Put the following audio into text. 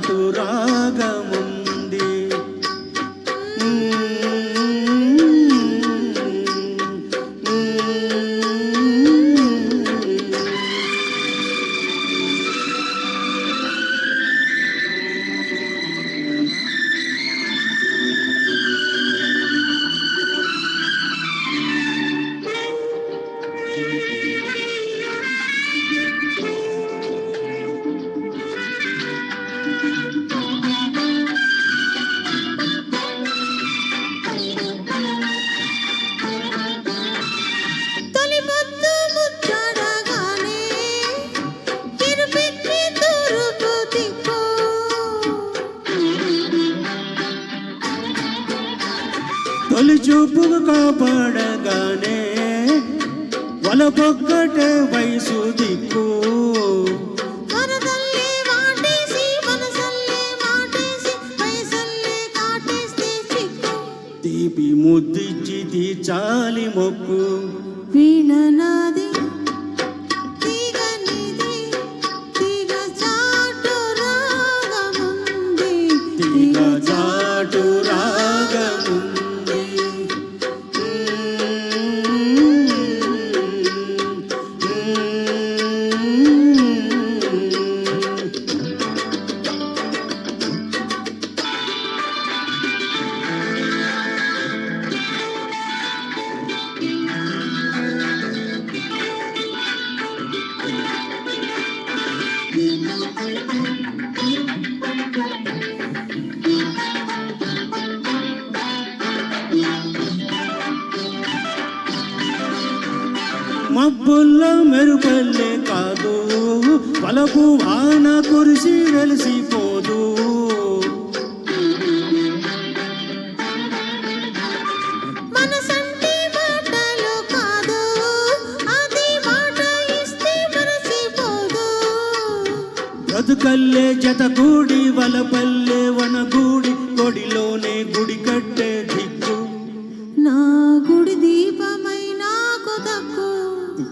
చాటు రాగముంది తొలి చూపుకు కాపాడగానే వలపొక్కటే వయసు దిక్కు. తీపి ముద్దిచ్చి తీర్చాలి మొక్కు. వీణనాది తీగ మబ్బుల్ల మెరుపల్లే కాదు. వలకు వాన కురిసి వెలిసిపోదు. బతుకల్లే జతగూడి వలపల్లే వనగూడి కొడిలోనే గుడి కట్టే దిక్కు. నా గుడి దీపమైన కొదకు